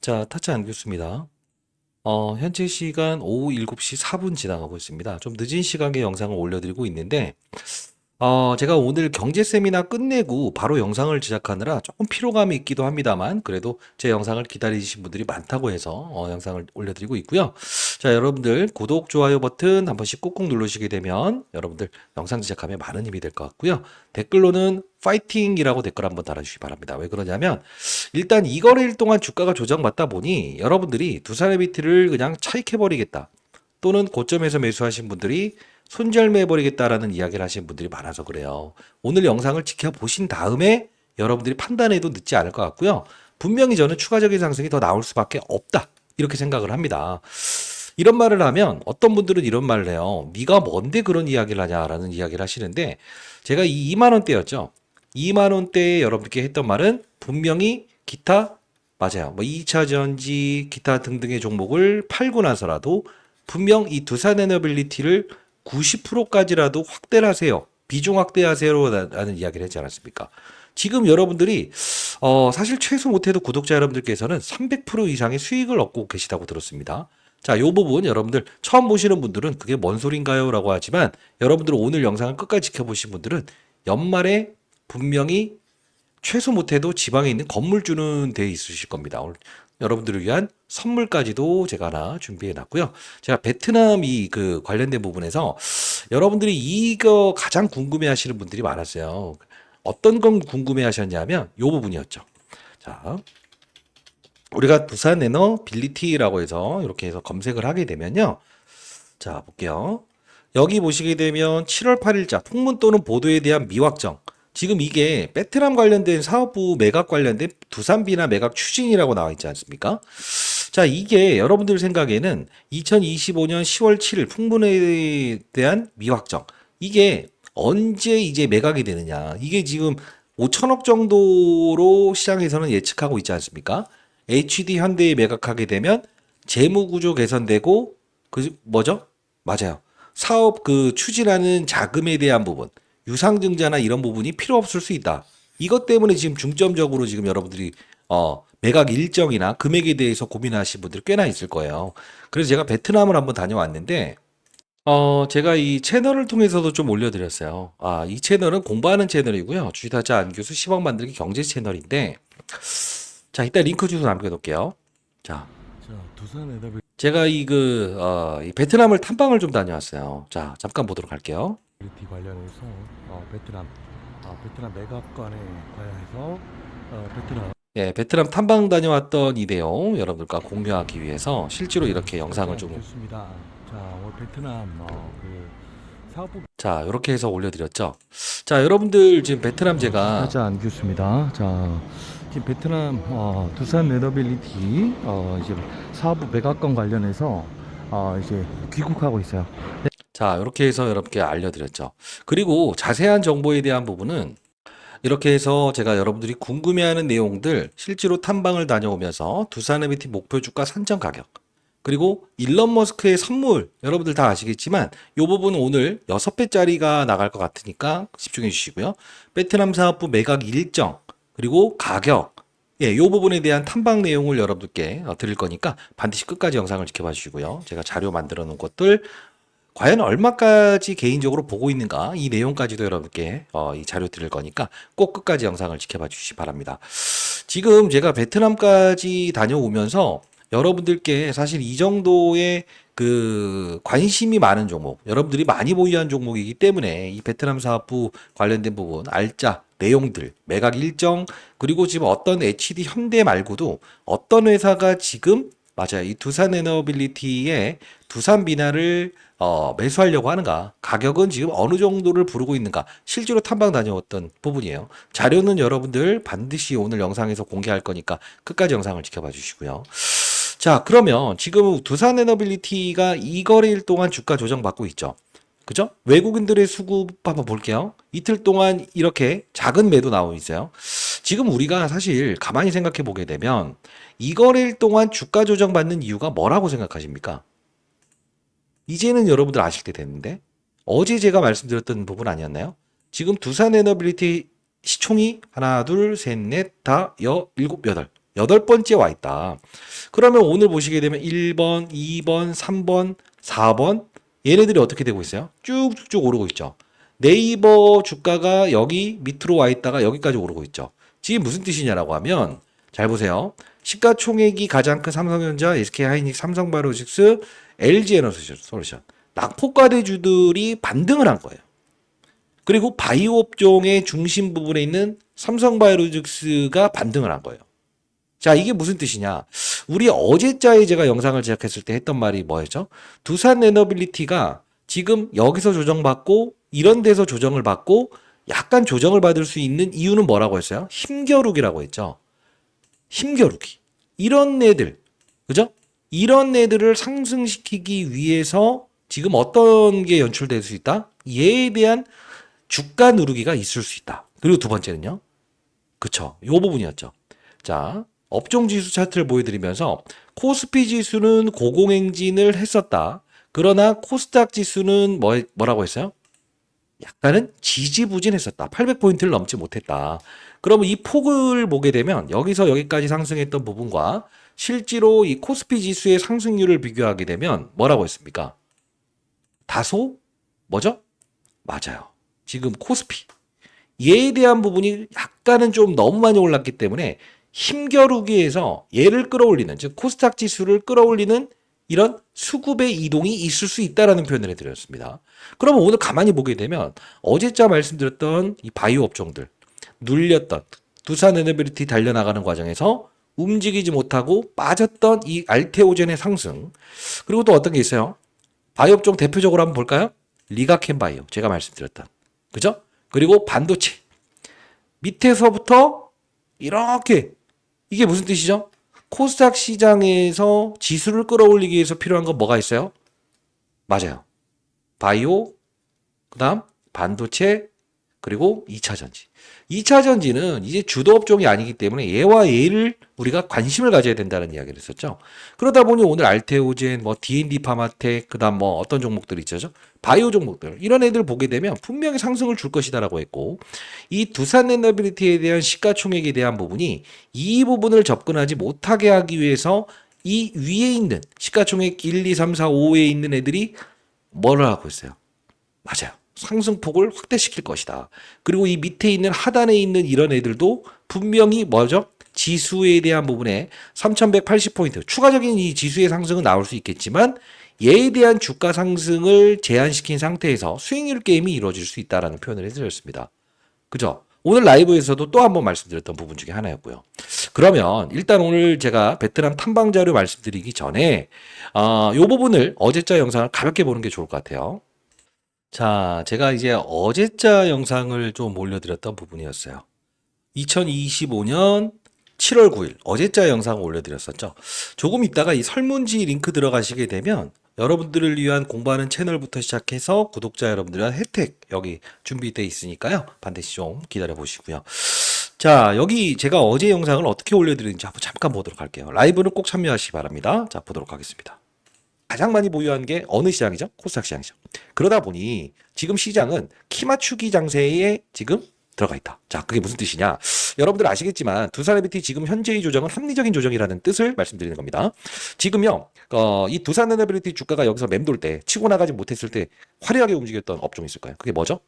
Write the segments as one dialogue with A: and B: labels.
A: 자, 타짜 안교수입니다. 어, 현재 시간 오후 7시 4분 지나가고 있습니다. 좀 늦은 시각에 영상을 올려드리고 있는데, 어, 제가 오늘 경제 세미나 끝내고 바로 영상을 제작하느라 조금 피로감이 있기도 합니다만, 그래도 제 영상을 기다리신 분들이 많다고 해서 어, 영상을 올려드리고 있고요. 자, 여러분들 구독, 좋아요 버튼 한 번씩 꾹꾹 누르시게 되면 여러분들 영상 제작함에 많은 힘이 될 것 같고요. 댓글로는 파이팅이라고 댓글 한번 달아주시기 바랍니다. 왜 그러냐면, 일단 이 거래일 동안 주가가 조정받다 보니 여러분들이 두산의 비트를 그냥 차익해버리겠다. 또는 고점에서 매수하신 분들이 손절매해버리겠다라는 이야기를 하시는 분들이 많아서 그래요. 오늘 영상을 지켜보신 다음에 여러분들이 판단해도 늦지 않을 것 같고요. 분명히 저는 추가적인 상승이 더 나올 수밖에 없다. 이렇게 생각을 합니다. 이런 말을 하면 어떤 분들은 이런 말을 해요. 네가 뭔데 그런 이야기를 하냐라는 이야기를 하시는데 제가 이 2만 원대였죠. 2만 원대에 여러분들께 했던 말은 분명히 기타 맞아요. 뭐 2차 전지 기타 등등의 종목을 팔고 나서라도 분명 이 두산 에너빌리티를 90%까지라도 확대를 하세요. 비중 확대하세요라는 이야기를 했지 않았습니까? 지금 여러분들이 어 사실 최소 못해도 구독자 여러분들께서는 300% 이상의 수익을 얻고 계시다고 들었습니다. 자, 요 부분 여러분들 처음 보시는 분들은 그게 뭔 소린가요? 라고 하지만 여러분들 오늘 영상을 끝까지 지켜보신 분들은 연말에 분명히 최소 못해도 지방에 있는 건물 주는 돼 있으실 겁니다. 여러분들을 위한 선물까지도 제가 하나 준비해 놨고요. 제가 베트남 이 그 관련된 부분에서 여러분들이 이거 가장 궁금해 하시는 분들이 많았어요. 어떤 건 궁금해 하셨냐면 요 부분이었죠. 자, 우리가 부산 에너 빌리티라고 해서 이렇게 해서 검색을 하게 되면요. 자, 볼게요. 여기 보시게 되면 7월 8일자 풍문 또는 보도에 대한 미확정. 지금 이게 베트남 관련된 사업부 매각 관련된 두산비나 매각 추진이라고 나와 있지 않습니까? 자, 이게 여러분들 생각에는 2025년 10월 7일 풍문에 대한 미확정. 이게 언제 이제 매각이 되느냐. 이게 지금 5천억 정도로 시장에서는 예측하고 있지 않습니까? HD 현대에 매각하게 되면 재무 구조 개선되고 그 뭐죠? 맞아요. 사업 그 추진하는 자금에 대한 부분, 유상증자나 이런 부분이 필요 없을 수 있다. 이것 때문에 지금 중점적으로 지금 여러분들이 어 매각 일정이나 금액에 대해서 고민하신 분들이 꽤나 있을 거예요. 그래서 제가 베트남을 한번 다녀왔는데 어 제가 이 채널을 통해서도 좀 올려드렸어요. 아 이 채널은 공부하는 채널이고요. 주식타자 안교수 10억 만들기 경제 채널인데 자 이따 링크 주소 남겨놓을게요. 자 제가 이 그, 어, 이 베트남을 탐방을 좀 다녀왔어요. 자, 잠깐 보도록 할게요.
B: 관련해서 어, 베트남 아, 베트남 매각관에 관련해서 어, 베트남
A: 예, 베트남 탐방 다녀왔던 이 내용 여러분들과 공유하기 위해서 실제로 이렇게 영상을 좀,
B: 좋습니다. 자, 오늘 베트남 어, 그 사업부
A: 자, 이렇게 해서 올려드렸죠. 자, 여러분들 지금 베트남 제가,
B: 하지 않겠습니다. 자, 지금 베트남 어, 두산 에너빌리티 어, 이제 사업부 매각관 관련해서 어, 이제 귀국하고 있어요.
A: 자, 이렇게 해서 여러분께 알려드렸죠. 그리고 자세한 정보에 대한 부분은 이렇게 해서 제가 여러분들이 궁금해하는 내용들 실제로 탐방을 다녀오면서 두산 에비티 목표 주가 산정 가격 그리고 일론 머스크의 선물 여러분들 다 아시겠지만 이 부분은 오늘 6배짜리가 나갈 것 같으니까 집중해 주시고요. 베트남 사업부 매각 일정 그리고 가격 예, 요 부분에 대한 탐방 내용을 여러분들께 어, 드릴 거니까 반드시 끝까지 영상을 지켜봐 주시고요. 제가 자료 만들어 놓은 것들 과연 얼마까지 개인적으로 보고 있는가 이 내용까지도 여러분께 어, 이 자료 드릴 거니까 꼭 끝까지 영상을 지켜봐 주시기 바랍니다. 지금 제가 베트남까지 다녀오면서 여러분들께 사실 이 정도의 그 관심이 많은 종목, 여러분들이 많이 보유한 종목이기 때문에 이 베트남 사업부 관련된 부분, 알짜, 내용들, 매각 일정, 그리고 지금 어떤 HD 현대 말고도 어떤 회사가 지금 맞아요. 이 두산 에너빌리티의 두산 비나를 어, 매수하려고 하는가? 가격은 지금 어느 정도를 부르고 있는가? 실제로 탐방 다녀왔던 부분이에요. 자료는 여러분들 반드시 오늘 영상에서 공개할 거니까 끝까지 영상을 지켜봐 주시고요. 자, 그러면 지금 두산 에너빌리티가 이 거래일 동안 주가 조정받고 있죠. 그죠? 외국인들의 수급 한번 볼게요. 이틀 동안 이렇게 작은 매도 나오고 있어요. 지금 우리가 사실 가만히 생각해 보게 되면 이 거래일 동안 주가 조정 받는 이유가 뭐라고 생각하십니까? 이제는 여러분들 아실 때 됐는데 어제 제가 말씀드렸던 부분 아니었나요? 지금 두산 에너빌리티 시총이 하나, 둘, 셋, 넷, 다, 여, 일곱, 여덟. 여덟 번째 와 있다. 그러면 오늘 보시게 되면 1번, 2번, 3번, 4번 얘네들이 어떻게 되고 있어요? 쭉쭉쭉 오르고 있죠. 네이버 주가가 여기 밑으로 와 있다가 여기까지 오르고 있죠. 지금 무슨 뜻이냐라고 하면 잘 보세요. 시가총액이 가장 큰 삼성전자, SK하이닉스, 삼성바이오로직스, LG에너지솔루션 낙폭과 대주들이 반등을 한 거예요. 그리고 바이오 업종의 중심 부분에 있는 삼성바이오로직스가 반등을 한 거예요. 자, 이게 무슨 뜻이냐? 우리 어제자에 제가 영상을 제작했을 때 했던 말이 뭐였죠? 두산 에너빌리티가 지금 여기서 조정받고 이런 데서 조정을 받고 약간 조정을 받을 수 있는 이유는 뭐라고 했어요? 힘겨루기라고 했죠. 힘겨루기. 이런 애들, 그죠? 이런 애들을 상승시키기 위해서 지금 어떤 게 연출될 수 있다? 얘에 대한 주가 누르기가 있을 수 있다. 그리고 두 번째는요. 그쵸. 요 부분이었죠. 자, 업종 지수 차트를 보여드리면서 코스피 지수는 고공행진을 했었다. 그러나 코스닥 지수는 뭐, 뭐라고 했어요? 약간은 지지부진했었다. 800포인트를 넘지 못했다. 그러면 이 폭을 보게 되면 여기서 여기까지 상승했던 부분과 실제로 이 코스피 지수의 상승률을 비교하게 되면 뭐라고 했습니까? 다소 뭐죠? 맞아요. 지금 코스피 얘에 대한 부분이 약간은 좀 너무 많이 올랐기 때문에 힘겨루기에서 얘를 끌어올리는 즉 코스닥 지수를 끌어올리는 이런 수급의 이동이 있을 수 있다라는 표현을 해드렸습니다. 그러면 오늘 가만히 보게 되면 어제자 말씀드렸던 이 바이오 업종들 눌렸던 두산 에너빌리티 달려나가는 과정에서 움직이지 못하고 빠졌던 이 알테오젠의 상승 그리고 또 어떤 게 있어요? 바이오 업종 대표적으로 한번 볼까요? 리가켄 바이오 제가 말씀드렸던 그죠? 그리고 반도체 밑에서부터 이렇게 이게 무슨 뜻이죠? 코스닥 시장에서 지수를 끌어올리기 위해서 필요한 건 뭐가 있어요? 맞아요. 바이오, 그 다음 반도체, 그리고 2차 전지. 2차 전지는 이제 주도 업종이 아니기 때문에 얘와 얘를 우리가 관심을 가져야 된다는 이야기를 했었죠. 그러다 보니 오늘 알테오젠, 뭐 D&D 파마텍, 그다음 뭐 어떤 종목들 있죠? 바이오 종목들 이런 애들 보게 되면 분명히 상승을 줄 것이다라고 했고 이 두산 에너빌리티에 대한 시가총액에 대한 부분이 이 부분을 접근하지 못하게 하기 위해서 이 위에 있는 시가총액 1, 2, 3, 4, 5에 있는 애들이 뭐를 하고 있어요? 맞아요. 상승폭을 확대시킬 것이다. 그리고 이 밑에 있는 하단에 있는 이런 애들도 분명히 뭐죠? 지수에 대한 부분에 3180포인트 추가적인 이 지수의 상승은 나올 수 있겠지만 얘에 대한 주가 상승을 제한시킨 상태에서 수익률 게임이 이루어질 수 있다라는 표현을 해드렸습니다. 그죠? 오늘 라이브에서도 또 한 번 말씀드렸던 부분 중에 하나였고요. 그러면 일단 오늘 제가 베트남 탐방 자료 말씀드리기 전에 어, 요 부분을 어제자 영상을 가볍게 보는 게 좋을 것 같아요. 자, 제가 이제 어제자 영상을 좀 올려드렸던 부분이었어요. 2025년 7월 9일 어제자 영상을 올려드렸었죠. 조금 있다가 이 설문지 링크 들어가시게 되면 여러분들을 위한 공부하는 채널부터 시작해서 구독자 여러분들을 위한 혜택 여기 준비되어 있으니까요. 반드시 좀 기다려 보시고요. 자, 여기 제가 어제 영상을 어떻게 올려드리는지 한번 잠깐 보도록 할게요. 라이브는 꼭 참여하시기 바랍니다. 자, 보도록 하겠습니다. 가장 많이 보유한 게 어느 시장이죠? 코스닥 시장이죠. 그러다 보니 지금 시장은 키 맞추기 장세에 지금 들어가 있다. 자, 그게 무슨 뜻이냐? 여러분들 아시겠지만 두산 에비티 지금 현재의 조정은 합리적인 조정이라는 뜻을 말씀드리는 겁니다. 지금요, 어, 이 두산 에너빌리티 주가가 여기서 맴돌 때 치고 나가지 못했을 때 화려하게 움직였던 업종이 있을까요? 그게 뭐죠?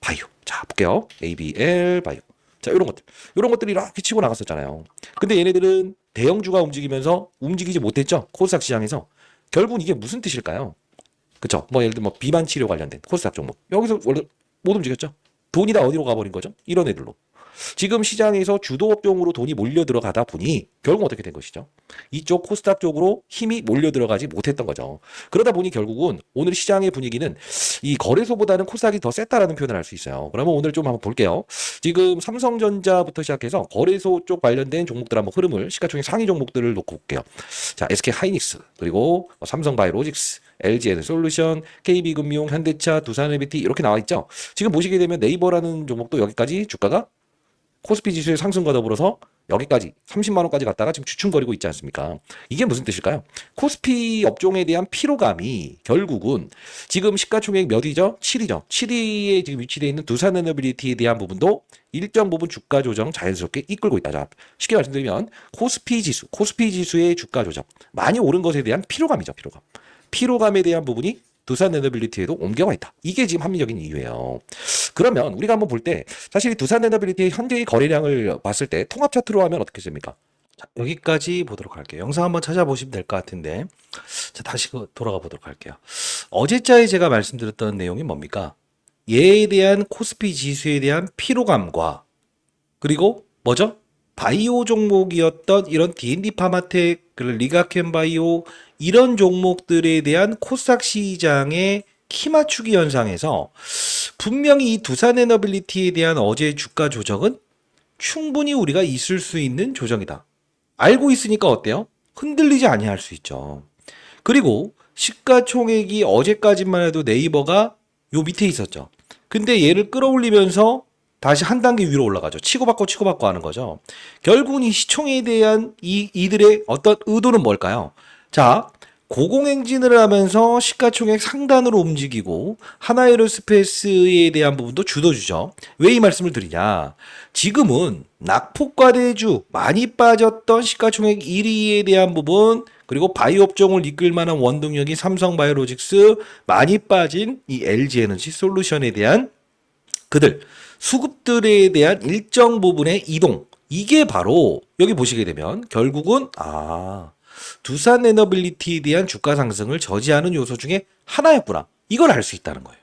A: 바이오. 자, 볼게요. ABL 바이오. 자, 이런 것들. 이런 것들이 이렇게 치고 나갔었잖아요. 근데 얘네들은 대형주가 움직이면서 움직이지 못했죠? 코스닥 시장에서. 결국은 이게 무슨 뜻일까요? 그쵸? 뭐 예를 들어 뭐 비만 치료 관련된 코스닥 종목. 여기서 원래 못 움직였죠? 돈이 다 어디로 가버린 거죠? 이런 애들로. 지금 시장에서 주도 업종으로 돈이 몰려 들어가다 보니 결국 어떻게 된 것이죠? 이쪽 코스닥 쪽으로 힘이 몰려 들어가지 못했던 거죠. 그러다 보니 결국은 오늘 시장의 분위기는 이 거래소보다는 코스닥이 더 셌다라는 표현을 할 수 있어요. 그러면 오늘 좀 한번 볼게요. 지금 삼성전자부터 시작해서 거래소 쪽 관련된 종목들 한번 흐름을 시가총액 상위 종목들을 놓고 볼게요. 자, SK 하이닉스 그리고 삼성바이오로직스 LG 솔루션, KB금융, 현대차, 두산에비티 이렇게 나와 있죠. 지금 보시게 되면 네이버라는 종목도 여기까지 주가가 코스피 지수의 상승과 더불어서 여기까지 30만 원까지 갔다가 지금 주춤거리고 있지 않습니까? 이게 무슨 뜻일까요? 코스피 업종에 대한 피로감이 결국은 지금 시가총액 몇이죠? 7위죠. 7위에 지금 위치되어 있는 두산에너빌리티에 대한 부분도 일정 부분 주가 조정 자연스럽게 이끌고 있다. 자, 쉽게 말씀드리면 코스피 지수, 코스피 지수의 주가 조정 많이 오른 것에 대한 피로감이죠. 피로감. 피로감에 대한 부분이 두산 에너빌리티에도 옮겨와 있다. 이게 지금 합리적인 이유예요. 그러면 우리가 한번 볼 때 사실 이 두산 에너빌리티의 현재의 거래량을 봤을 때 통합 차트로 하면 어떻게 됩니까? 자, 여기까지 보도록 할게요. 영상 한번 찾아보시면 될 것 같은데 자, 다시 그 돌아가 보도록 할게요. 어제자에 제가 말씀드렸던 내용이 뭡니까? 얘에 대한 코스피 지수에 대한 피로감과 그리고 뭐죠? 바이오 종목이었던 이런 D&D 파마텍, 리가켄 바이오 이런 종목들에 대한 코스닥 시장의 키 맞추기 현상에서 분명히 이 두산 에너빌리티에 대한 어제의 주가 조정은 충분히 우리가 있을 수 있는 조정이다. 알고 있으니까 어때요? 흔들리지 아니할 수 있죠. 그리고 시가총액이 어제까지만 해도 네이버가 요 밑에 있었죠. 근데 얘를 끌어올리면서 다시 한 단계 위로 올라가죠. 치고받고 치고받고 하는 거죠. 결국은 이 시총에 대한 이 이들의 어떤 의도는 뭘까요? 자, 고공행진을 하면서 시가총액 상단으로 움직이고 하나에로스페이스에 대한 부분도 주도주죠. 왜 이 말씀을 드리냐? 지금은 낙폭과대주 많이 빠졌던 시가총액 1위에 대한 부분 그리고 바이오 업종을 이끌 만한 원동력이 삼성바이오로직스 많이 빠진 이 LG에너지 솔루션에 대한 그들 수급들에 대한 일정 부분의 이동 이게 바로 여기 보시게 되면 결국은 아 두산 에너빌리티에 대한 주가 상승을 저지하는 요소 중에 하나였구나 이걸 알 수 있다는 거예요.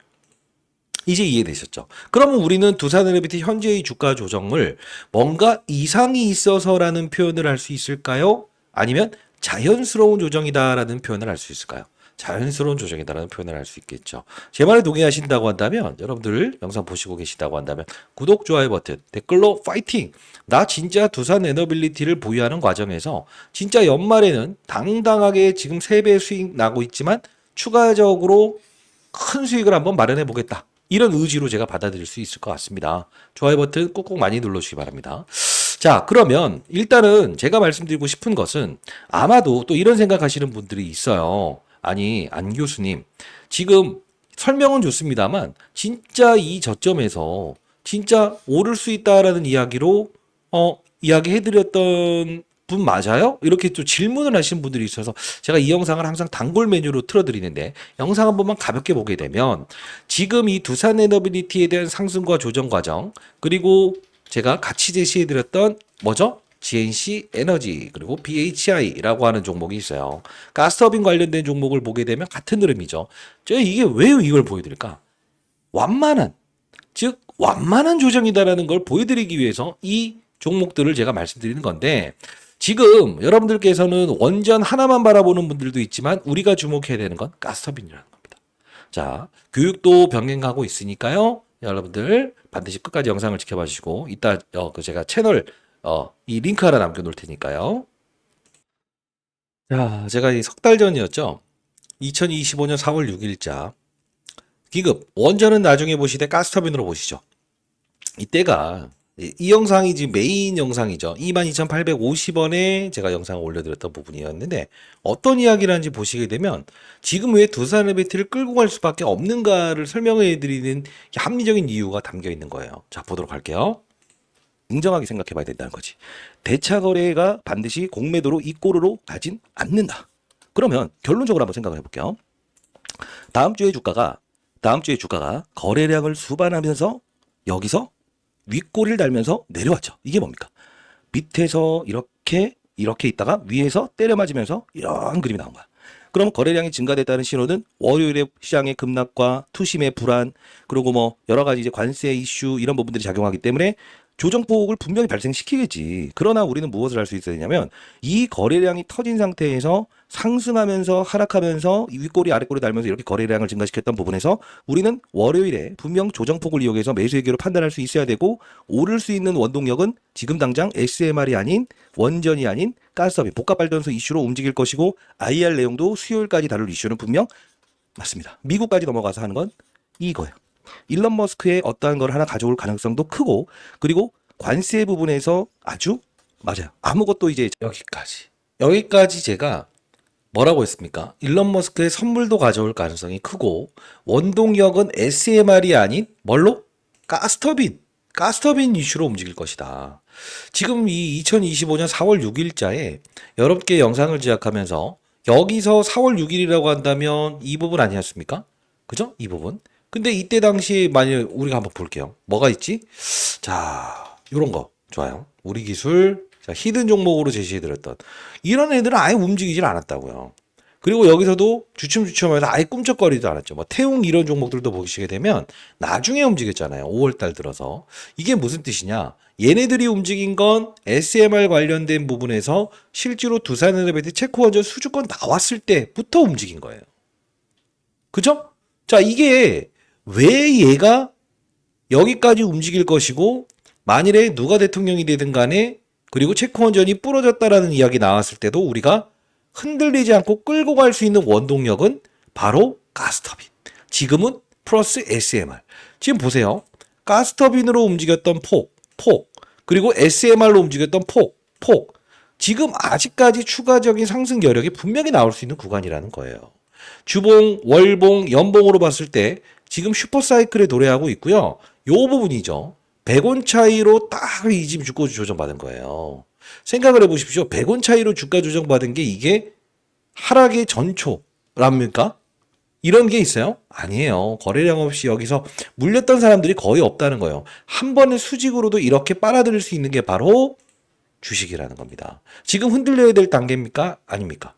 A: 이제 이해되셨죠? 그러면 우리는 두산 에너빌리티 현재의 주가 조정을 뭔가 이상이 있어서라는 표현을 할 수 있을까요? 아니면 자연스러운 조정이다라는 표현을 할 수 있을까요? 자연스러운 조정이다라는 표현을 할 수 있겠죠. 제 말에 동의하신다고 한다면 여러분들 영상 보시고 계시다고 한다면 구독, 좋아요 버튼, 댓글로 파이팅! 나 진짜 두산 에너빌리티를 보유하는 과정에서 진짜 연말에는 당당하게 지금 3배 수익 나고 있지만 추가적으로 큰 수익을 한번 마련해 보겠다. 이런 의지로 제가 받아들일 수 있을 것 같습니다. 좋아요 버튼 꾹꾹 많이 눌러주시기 바랍니다. 자, 그러면 일단은 제가 말씀드리고 싶은 것은 아마도 또 이런 생각하시는 분들이 있어요. 아니, 안 교수님. 지금 설명은 좋습니다만 진짜 이 저점에서 진짜 오를 수 있다라는 이야기로 어, 이야기해드렸던 분 맞아요? 이렇게 또 질문을 하시는 분들이 있어서 제가 이 영상을 항상 단골 메뉴로 틀어드리는데 영상 한 번만 가볍게 보게 되면 지금 이 두산 에너빌리티에 대한 상승과 조정 과정 그리고 제가 같이 제시해드렸던 뭐죠? GNC 에너지 그리고 BHI라고 하는 종목이 있어요. 가스터빈 관련된 종목을 보게 되면 같은 흐름이죠. 제가 이게 왜 이걸 보여드릴까? 완만한 즉 완만한 조정이다라는 걸 보여드리기 위해서 이 종목들을 제가 말씀드리는 건데 지금 여러분들께서는 원전 하나만 바라보는 분들도 있지만 우리가 주목해야 되는 건 가스터빈이라는 겁니다. 자, 교육도 병행하고 있으니까요. 여러분들 반드시 끝까지 영상을 지켜봐 주시고 이따 어, 그 제가 채널 어, 이 링크 하나 남겨 놓을 테니까요. 자, 제가 이 석 달 전이었죠. 2025년 4월 6일자 기급 원전은 나중에 보시되 가스터빈으로 보시죠. 이때가 이, 이 영상이 지금 메인 영상이죠. 22,850원에 제가 영상을 올려드렸던 부분이었는데 어떤 이야기를 하는지 보시게 되면 지금 왜 두산 에베트를 끌고 갈 수밖에 없는가를 설명해 드리는 합리적인 이유가 담겨 있는 거예요. 자, 보도록 할게요. 냉정하게 생각해 봐야 된다는 거지. 대차 거래가 반드시 공매도로 이꼬르로 가진 않는다. 그러면 결론적으로 한번 생각을 해볼게요. 다음 주에 주가가 다음 주에 주가가 거래량을 수반하면서 여기서 윗꼬리를 달면서 내려왔죠. 이게 뭡니까? 밑에서 이렇게 이렇게 있다가 위에서 때려 맞으면서 이런 그림이 나온 거야. 그럼 거래량이 증가됐다는 신호는 월요일에 시장의 급락과 투심의 불안 그리고 뭐 여러 가지 이제 관세 이슈 이런 부분들이 작용하기 때문에 조정폭을 분명히 발생시키겠지. 그러나 우리는 무엇을 할 수 있어야 되냐면 이 거래량이 터진 상태에서 상승하면서 하락하면서 이 윗꼬리 아랫꼬리 달면서 이렇게 거래량을 증가시켰던 부분에서 우리는 월요일에 분명 조정폭을 이용해서 매수 의견을 판단할 수 있어야 되고 오를 수 있는 원동력은 지금 당장 SMR이 아닌 원전이 아닌 가스업이 복합 발전소 이슈로 움직일 것이고 IR 내용도 수요일까지 다룰 이슈는 분명 맞습니다. 미국까지 넘어가서 하는 건 이거예요. 일론 머스크의 어떠한 걸 하나 가져올 가능성도 크고 그리고 관세 부분에서 아주 맞아요. 아무것도 이제 여기까지. 여기까지 제가 뭐라고 했습니까? 일론 머스크의 선물도 가져올 가능성이 크고 원동력은 SMR이 아닌 뭘로? 가스터빈. 가스터빈 이슈로 움직일 것이다. 지금 이 2025년 4월 6일자에 여러분께 영상을 제작하면서 여기서 4월 6일이라고 한다면 이 부분 아니었습니까? 그죠? 이 부분. 근데 이때 당시에 만약 우리가 한번 볼게요. 뭐가 있지? 자, 요런 거. 좋아요. 우리 기술. 자, 히든 종목으로 제시해드렸던. 이런 애들은 아예 움직이질 않았다고요. 그리고 여기서도 주춤주춤하면서 아예 꿈쩍거리지도 않았죠. 뭐 태웅 이런 종목들도 보시게 되면 나중에 움직였잖아요. 5월달 들어서. 이게 무슨 뜻이냐? 얘네들이 움직인 건 SMR 관련된 부분에서 실제로 두산에너베트 체코원전 수주권 나왔을 때부터 움직인 거예요. 그죠? 자, 이게 왜 얘가 여기까지 움직일 것이고 만일에 누가 대통령이 되든 간에 그리고 체코원전이 부러졌다라는 이야기 나왔을 때도 우리가 흔들리지 않고 끌고 갈 수 있는 원동력은 바로 가스터빈. 지금은 플러스 SMR. 지금 보세요. 가스터빈으로 움직였던 폭, 폭. 그리고 SMR로 움직였던 폭, 폭. 지금 아직까지 추가적인 상승 여력이 분명히 나올 수 있는 구간이라는 거예요. 주봉, 월봉, 연봉으로 봤을 때 지금 슈퍼사이클에 도래하고 있고요. 요 부분이죠. 100원 차이로 딱 이 집 주가 조정받은 거예요. 생각을 해보십시오. 100원 차이로 주가 조정받은 게 이게 하락의 전초랍니까? 이런 게 있어요? 아니에요. 거래량 없이 여기서 물렸던 사람들이 거의 없다는 거예요. 한 번의 수직으로도 이렇게 빨아들일 수 있는 게 바로 주식이라는 겁니다. 지금 흔들려야 될 단계입니까? 아닙니까?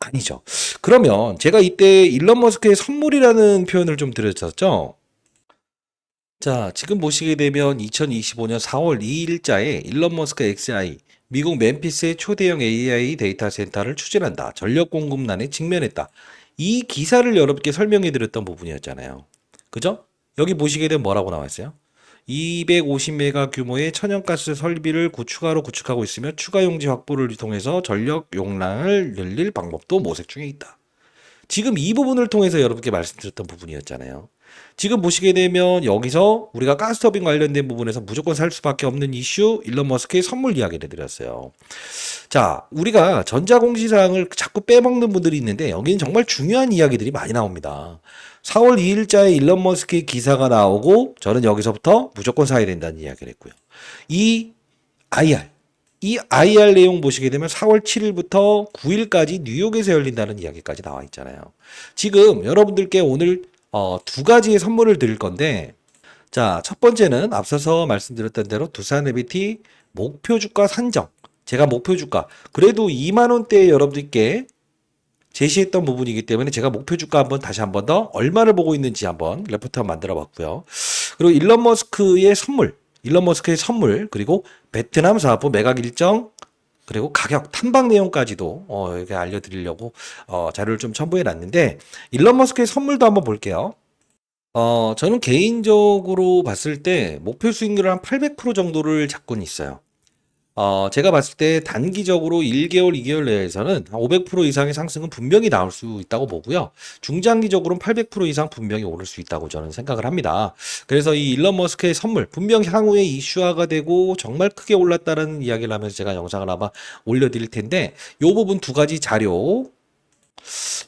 A: 아니죠. 그러면 제가 이때 일론 머스크의 선물이라는 표현을 좀 드렸었죠. 자, 지금 보시게 되면 2025년 4월 2일자에 일론 머스크 XI 미국 멤피스의 초대형 AI 데이터 센터를 추진한다. 전력 공급난에 직면했다. 이 기사를 여러분께 설명해 드렸던 부분이었잖아요. 그죠? 여기 보시게 되면 뭐라고 나와 있어요? 250메가 규모의 천연가스 설비를 구- 추가로 구축하고 있으며 추가 용지 확보를 통해서 전력 용량을 늘릴 방법도 모색 중에 있다. 지금 이 부분을 통해서 여러분께 말씀드렸던 부분이었잖아요. 지금 보시게 되면 여기서 우리가 가스터빈 관련된 부분에서 무조건 살 수밖에 없는 이슈 일론 머스크의 선물 이야기를 드렸어요. 자, 우리가 전자공시사항을 자꾸 빼먹는 분들이 있는데 여기는 정말 중요한 이야기들이 많이 나옵니다. 4월 2일자에 일론 머스크의 기사가 나오고 저는 여기서부터 무조건 사야 된다는 이야기를 했고요. 이 IR, 이 IR 내용 보시게 되면 4월 7일부터 9일까지 뉴욕에서 열린다는 이야기까지 나와 있잖아요. 지금 여러분들께 오늘 어, 두 가지의 선물을 드릴 건데, 자, 첫 번째는 앞서서 말씀드렸던 대로 두산 에비티 목표 주가 산정. 제가 목표 주가, 그래도 2만 원대에 여러분들께 제시했던 부분이기 때문에 제가 목표 주가 한번 다시 한번 더 얼마를 보고 있는지 한번 레포트 한번 만들어 봤고요. 그리고 일론 머스크의 선물, 일론 머스크의 선물, 그리고 베트남 사업부 매각 일정, 그리고 가격 탐방 내용까지도 어, 이렇게 알려드리려고 어, 자료를 좀 첨부해 놨는데 일론 머스크의 선물도 한번 볼게요. 어, 저는 개인적으로 봤을 때 목표 수익률 한 800% 정도를 잡고는 있어요. 어, 제가 봤을 때 단기적으로 1개월, 2개월 내에서는 한500% 이상의 상승은 분명히 나올 수 있다고 보고요. 중장기적으로는 800% 이상 분명히 오를 수 있다고 저는 생각을 합니다. 그래서 이 일론 머스크의 선물, 분명 향후에 이슈화가 되고 정말 크게 올랐다는 이야기를 하면서 제가 영상을 아마 올려드릴 텐데, 요 부분 두 가지 자료,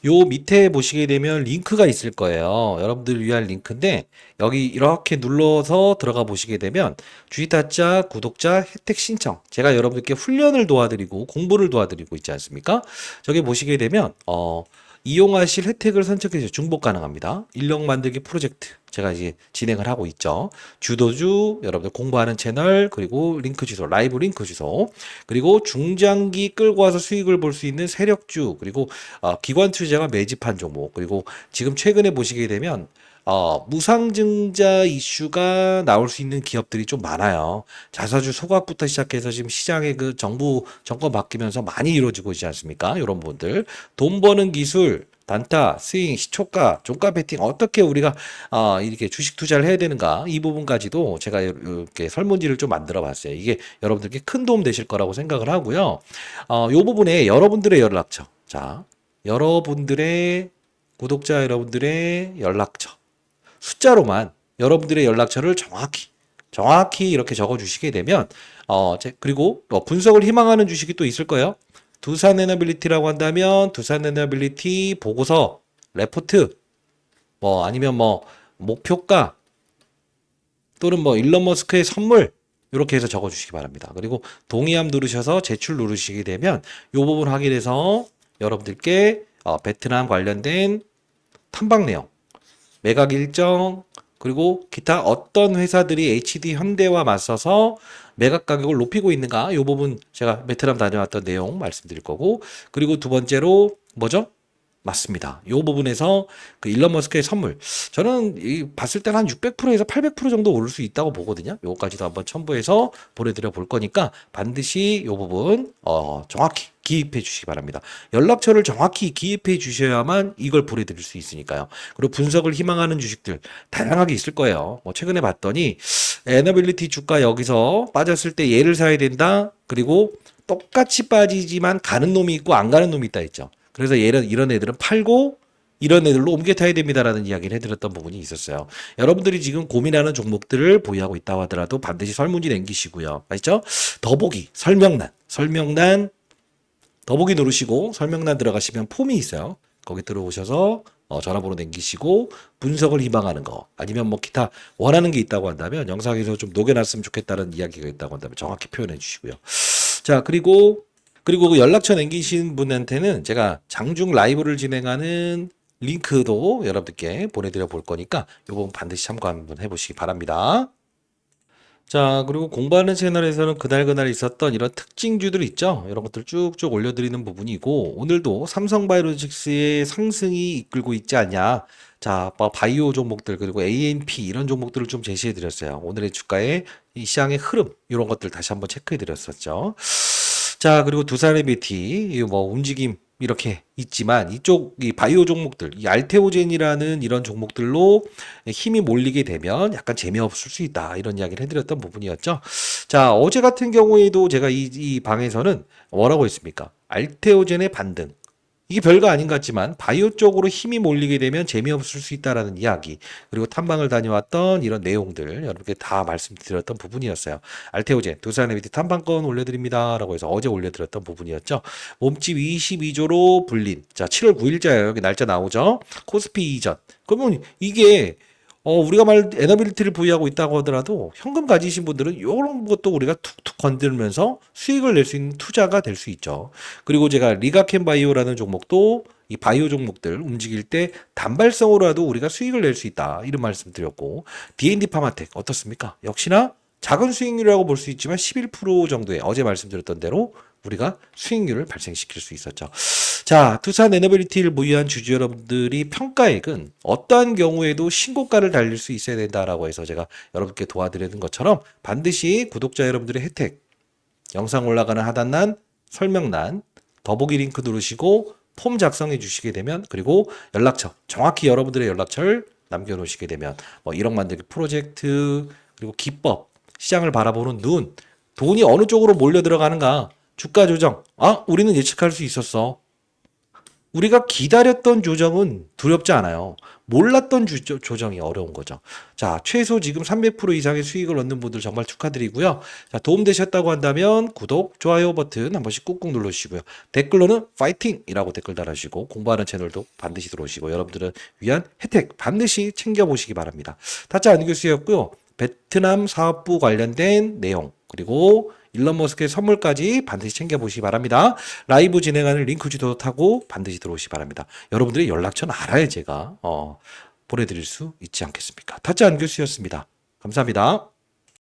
A: 요 밑에 보시게 되면 링크가 있을 거예요. 여러분들을 위한 링크인데 여기 이렇게 눌러서 들어가 보시게 되면 주의타짜 구독자 혜택 신청 제가 여러분들께 훈련을 도와드리고 공부를 도와드리고 있지 않습니까? 저기 보시게 되면 어 이용하실 혜택을 선택해서 중복 가능합니다. 인력 만들기 프로젝트 제가 이제 진행을 하고 있죠. 주도주 여러분들 공부하는 채널 그리고 링크 주소 라이브 링크 주소 그리고 중장기 끌고 와서 수익을 볼 수 있는 세력주 그리고 어, 기관 투자가 매집한 종목 그리고 지금 최근에 보시게 되면 어, 무상증자 이슈가 나올 수 있는 기업들이 좀 많아요. 자사주 소각부터 시작해서 지금 시장의 그 정부 정권 바뀌면서 많이 이루어지고 있지 않습니까? 이런 부분들. 돈 버는 기술, 단타, 스윙, 시초가, 종가 베팅 어떻게 우리가 어, 이렇게 주식 투자를 해야 되는가 이 부분까지도 제가 이렇게 설문지를 좀 만들어 봤어요. 이게 여러분들께 큰 도움 되실 거라고 생각을 하고요. 어, 요 부분에 여러분들의 연락처. 자, 여러분들의 구독자 여러분들의 연락처. 숫자로만 여러분들의 연락처를 정확히 정확히 이렇게 적어 주시게 되면 어 제- 그리고 뭐 분석을 희망하는 주식이 또 있을 거예요. 두산 에너빌리티라고 한다면 두산 에너빌리티 보고서 레포트 뭐 아니면 뭐 목표가 또는 뭐 일론 머스크의 선물 이렇게 해서 적어 주시기 바랍니다. 그리고 동의함 누르셔서 제출 누르시게 되면 이 부분 확인해서 여러분들께 어, 베트남 관련된 탐방 내용, 매각 일정, 그리고 기타 어떤 회사들이 HD 현대와 맞서서 매각 가격을 높이고 있는가 이 부분 제가 베트남 다녀왔던 내용 말씀드릴 거고 그리고 두 번째로 뭐죠? 맞습니다. 이 부분에서 그 일론 머스크의 선물 저는 이 봤을 때는 한 600%에서 800% 정도 오를 수 있다고 보거든요. 요거까지도 한번 첨부해서 보내드려 볼 거니까 반드시 이 부분 어, 정확히 기입해 주시기 바랍니다. 연락처를 정확히 기입해 주셔야만 이걸 보내드릴 수 있으니까요. 그리고 분석을 희망하는 주식들 다양하게 있을 거예요. 뭐 최근에 봤더니 에너빌리티 주가 여기서 빠졌을 때 얘를 사야 된다. 그리고 똑같이 빠지지만 가는 놈이 있고 안 가는 놈이 있다 했죠. 그래서 얘는 이런 애들은 팔고 이런 애들로 옮겨 타야 됩니다라는 이야기를 해드렸던 부분이 있었어요. 여러분들이 지금 고민하는 종목들을 보유하고 있다고 하더라도 반드시 설문지 남기시고요. 아시죠? 더보기, 설명란, 설명란, 더보기 누르시고 설명란 들어가시면 폼이 있어요. 거기 들어오셔서 어, 전화번호 남기시고 분석을 희망하는 거 아니면 뭐 기타 원하는 게 있다고 한다면 영상에서 좀 녹여놨으면 좋겠다는 이야기가 있다고 한다면 정확히 표현해 주시고요. 자 그리고 그리고 그 연락처 남기신 분한테는 제가 장중 라이브를 진행하는 링크도 여러분들께 보내드려 볼 거니까 이 부분 반드시 참고 한번 해보시기 바랍니다. 자, 그리고 공부하는 채널에서는 그날그날 있었던 이런 특징주들 있죠? 이런 것들 쭉쭉 올려드리는 부분이고, 오늘도 삼성바이오로직스의 상승이 이끌고 있지 않냐. 자, 뭐 바이오 종목들, 그리고 ANP 이런 종목들을 좀 제시해드렸어요. 오늘의 주가의 이 시장의 흐름, 이런 것들 다시 한번 체크해드렸었죠. 자, 그리고 두산의 BT, 이뭐 움직임 이렇게 있지만 이쪽 이 바이오 종목들, 이 알테오젠이라는 이런 종목들로 힘이 몰리게 되면 약간 재미없을 수 있다. 이런 이야기를 해드렸던 부분이었죠. 자, 어제 같은 경우에도 제가 이, 이 방에서는 뭐라고 했습니까? 알테오젠의 반등. 이게 별거 아닌 것 같지만 바이오 쪽으로 힘이 몰리게 되면 재미없을 수 있다라는 이야기 그리고 탐방을 다녀왔던 이런 내용들 여러분께 다 말씀드렸던 부분이었어요. 알테오젠 두산의 비트 탐방권 올려드립니다라고 해서 어제 올려드렸던 부분이었죠. 몸집 22조로 불린 자 7월 9일자예요. 여기 날짜 나오죠. 코스피 이전 그러면 이게 어, 우리가 말 에너빌리티를 보유하고 있다고 하더라도 현금 가지신 분들은 이런 것도 우리가 툭툭 건들면서 수익을 낼 수 있는 투자가 될 수 있죠. 그리고 제가 리가켄 바이오라는 종목도 이 바이오 종목들 움직일 때 단발성으로라도 우리가 수익을 낼 수 있다. 이런 말씀 드렸고 D&D 파마텍 어떻습니까? 역시나 작은 수익률이라고 볼 수 있지만 11% 정도의 어제 말씀드렸던 대로 우리가 수익률을 발생시킬 수 있었죠. 자, 투산 에너빌리티를 보유한 주주 여러분들이 평가액은 어떠한 경우에도 신고가를 달릴 수 있어야 된다라고 해서 제가 여러분께 도와드리는 것처럼 반드시 구독자 여러분들의 혜택, 영상 올라가는 하단란, 설명란, 더보기 링크 누르시고 폼 작성해 주시게 되면 그리고 연락처, 정확히 여러분들의 연락처를 남겨놓으시게 되면 뭐 1억 만들기 프로젝트 그리고 기법, 시장을 바라보는 눈, 돈이 어느 쪽으로 몰려 들어가는가, 주가 조정, 아, 우리는 예측할 수 있었어. 우리가 기다렸던 조정은 두렵지 않아요. 몰랐던 주, 조정이 어려운 거죠. 자, 최소 지금 300% 이상의 수익을 얻는 분들 정말 축하드리고요. 자, 도움되셨다고 한다면 구독, 좋아요 버튼 한 번씩 꾹꾹 눌러주시고요. 댓글로는 파이팅이라고 댓글 달아주시고 공부하는 채널도 반드시 들어오시고 여러분들은 위한 혜택 반드시 챙겨보시기 바랍니다. 타짜 안 교수였고요. 베트남 사업부 관련된 내용 그리고 일론 머스크의 선물까지 반드시 챙겨보시기 바랍니다. 라이브 진행하는 링크 주도 타고 반드시 들어오시기 바랍니다. 여러분들의 연락처는 알아야 제가 어, 보내드릴 수 있지 않겠습니까? 타짜 안교수였습니다. 감사합니다.